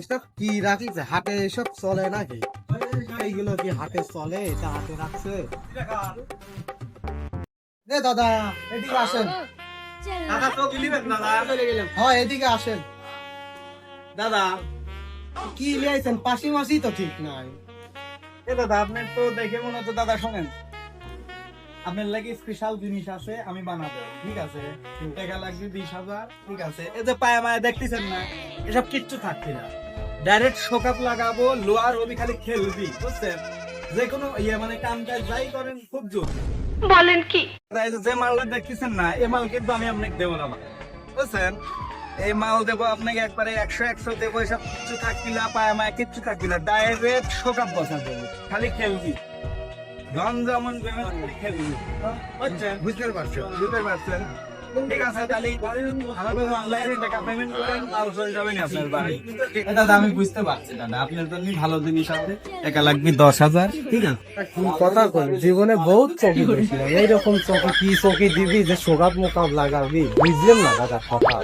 এসব কি হাটে এসব চলে নাকি? এইগুলো কি হাটে চলে? এটা হাটে রাখছে? এ দাদা এদিকে আসেন। দাদা তো দিলিবেন দাদা। হ্যাঁ এদিকে আসেন। দাদা কি লিয়াইছেন? পাশি মাসি তো ঠিক নাই। এ দাদা আপনার তো দেখে মনে হচ্ছে দাদা শোনেন। আপনার লাগে স্পেশাল জিনিস আছে আমি বানাবো ঠিক আছে? টাকা লাগবে বিশ হাজার ঠিক আছে? এই যে পায়া মায়া দেখতেছেন না এসব কিচ্ছু থাকছে না। ডাইরেক্ট শোকাপ লাগাবো লোয়ার হবি খালি খেলবি বুঝছেন? যে কোনো ইয়ে মানে কামটা যাই করেন খুব জোর। বলেন কি? যে যে মালটা দেখতেছেন না এই মাল কিন্তু আমি আপনাকে দেবো না বুঝছেন? এই মাল দেবো আপনাকে একবারে একশো একশো দেবো এসব কিচ্ছু থাকবি না পায়া মায়া কিচ্ছু থাকবি না। ডাইরেক্ট শোকাপ বসা দেবো খালি খেলবি। ধন যেমন খেলবি বুঝছেন? বুঝতে পারছ। বুঝতে পারছেন? ঠিক আছে তাহলে অনলাইনে টাকা পেমেন্ট করেন মাল চলে যাবেন আপনার বাড়ি। দাদা আমি বুঝতে পারছি দাদা আপনার জন্য ভালো জিনিস আছে টাকা লাগবে দশ হাজার ঠিক আছে? কথা কই জীবনে বহুত চকি দেখছিলাম এইরকম চকি কি চকি দিবি যে সোগাত মোকাব লাগাবি বুঝলাম না দাদা কথা।